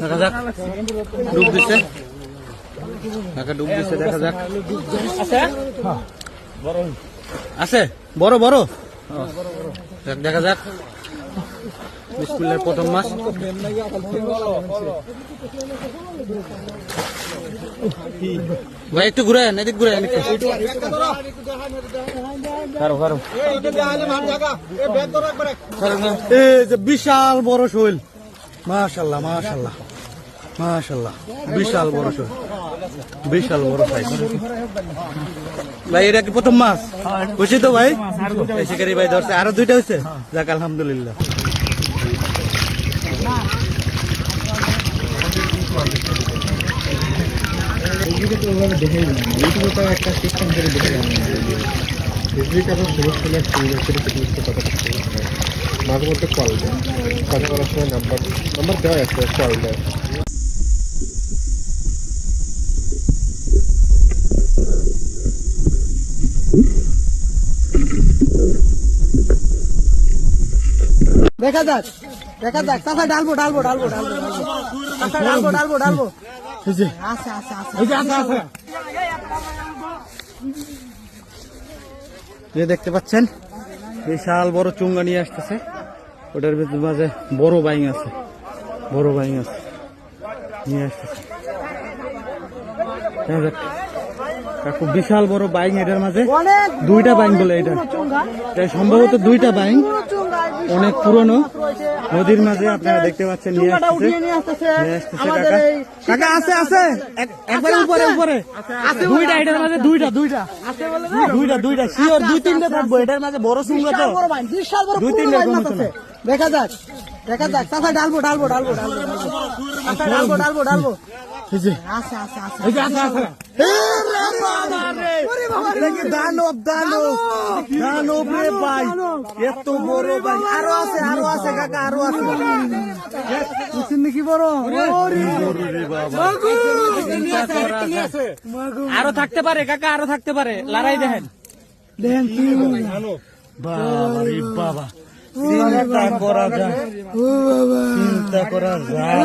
দেখা যাক। ডুব দিছে। দেখা ডুব দিছে দেখা যাক। আছে? বড় বড়। যাক, দেখা যাক। বিসমিল্লার প্রথম মাস। ভাই একটু ঘুরে এদিক ঘুরে একটু। বিশাল বড় শৈল। মাশাল্লাহ মাশাল্লাহ মাশাল্লাহ। বিশাল বড় শৈল। বিশাল বড় সাইজ। ভাই এটা কি প্রথম মাছ? বুঝছি তো ভাই? শিকারি ভাই ধরছে। আরও দুইটা হয়েছে? যাক আলহামদুলিল্লাহ। মধ্যে কল দেয়। কথা বলার সময় নাম্বার নাম্বার দেওয়া আছে কল দেয়। দেখা যাক দেখা যাক। চাষা ডালবো ডালবো ডালবো ডালবো। ডালবো ডালবো ডালবো। আছে যে দেখতে পাচ্ছেন? বিশাল বড় চুঙ্গা নিয়ে আসতেছে। ওটার ভিতর মাঝে বড় বাইং আছে। বড় বাইং আছে। নিয়ে আসতেছে। কাকু বিশাল বড় বাইং এটার মাঝে দুইটা বাইং বলে এটা। সম্ভবত দুইটা বাইং। অনেক পুরনো। নদীর মাঝে আপনারা দেখতে পাচ্ছেন নিয়ে আসতেছে। কাকা। আছে আছে। একবার উপরে উপরে। দুইটা এটার মাঝে দুইটা দুইটা। দুইটা দুইটা। শিওর দুই তিনটা থাকব। এটার মাঝে বড় চুঙ্গা তো। দুই তিনটা দেখা যাক। দেখা যাক চাষা ডালবো ডালবো ডালবো ডালবো ডালবো ডালবো দানব দানব। দানব রে ভাই। এত বড় ভাই। আরও আছে আরও আছে কাকা আরও আছে। আরও থাকতে পারে কাকা আরও থাকতে পারে। লড়াই দেখেন। দেখেন বাবা রে বাবা। চিন্তা করা যায় চিন্তা করা যায়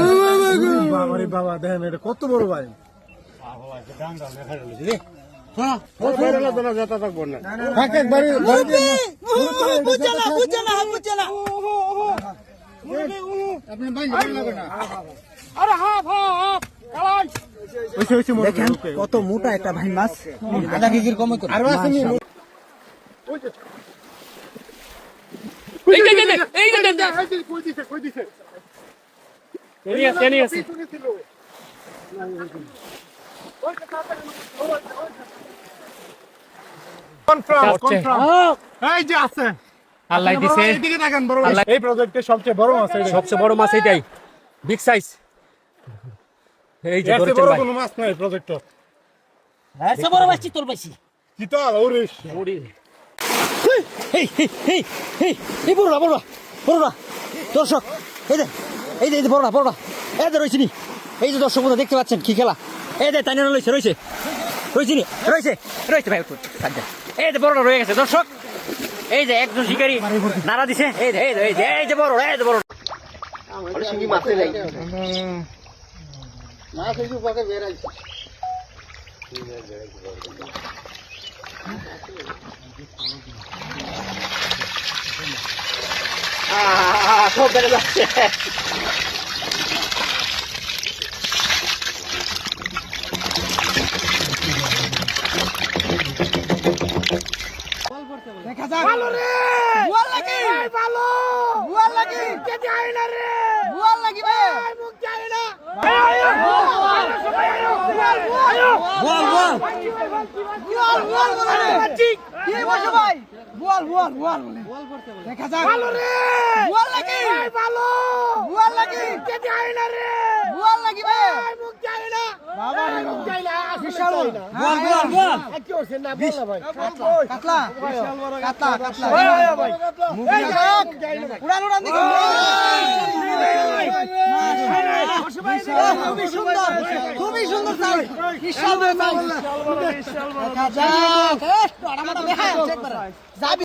বাবা রে বাবা দেখেন এটা কত বড় ভাই বুঝছে না বুঝছে না বুঝছে না দেখেন কত মোটা একটা ভাই মাছ আধা কেজির কমে করে এই যে আছে আল্লাহ দিছে এদিকে দেখেন বড় এই প্রজেক্টের সবচেয়ে বড় মাছ এটা। সবচেয়ে বড় মাছ এটাই বিগ সাইজ এই যে বড় কোনো মাছ নাই প্রজেক্টর বড় তোর পাচ্ছি চিতল ওরিশ এই এই এই এই বড়রা বড়রা বড়রা দর্শক এই যে এই যে এই যে বড়রা বড়রা এই যে রয়েছে নি এই যে দর্শক বন্ধুরা দেখতে পাচ্ছেন কি খেলা? এই যে তাই রয়েছে রয়েছে রয়েছে নি রয়েছে রয়েছে ভাই এই যে বড়রা রয়ে গেছে দর্শক এই যে একজন শিকারী নাড়া দিছে এই যে এই যে এই যে বড় এই যে বড় আহ, সব বেড়ে যাচ্ছে দেখা যাক ভালো রে বুয়াল লাগি ভালো বুয়াল লাগি কে যায় না রে বুয়াল লাগি বে মুখ যায় না বুয়াল বুয়াল বুয়াল বুয়াল বলে রে কি বসে ভাই বুয়াল বুয়াল। বুয়াল বলে দেখা যাক ভালো রে বুয়াল। লাগি ভালো বুয়াল লাগি কে যায় না রে বুয়াল। লাগি বে মুখ যায় না বাবা রে মুখ যায় না বিশাল বল বল বল কি করছেন না বল ভাই কাতলা কাতলা কাতলা উড়ান উড়ান দিকে খুবই সুন্দর খুবই সুন্দর চাল বিশাল বড় যাবি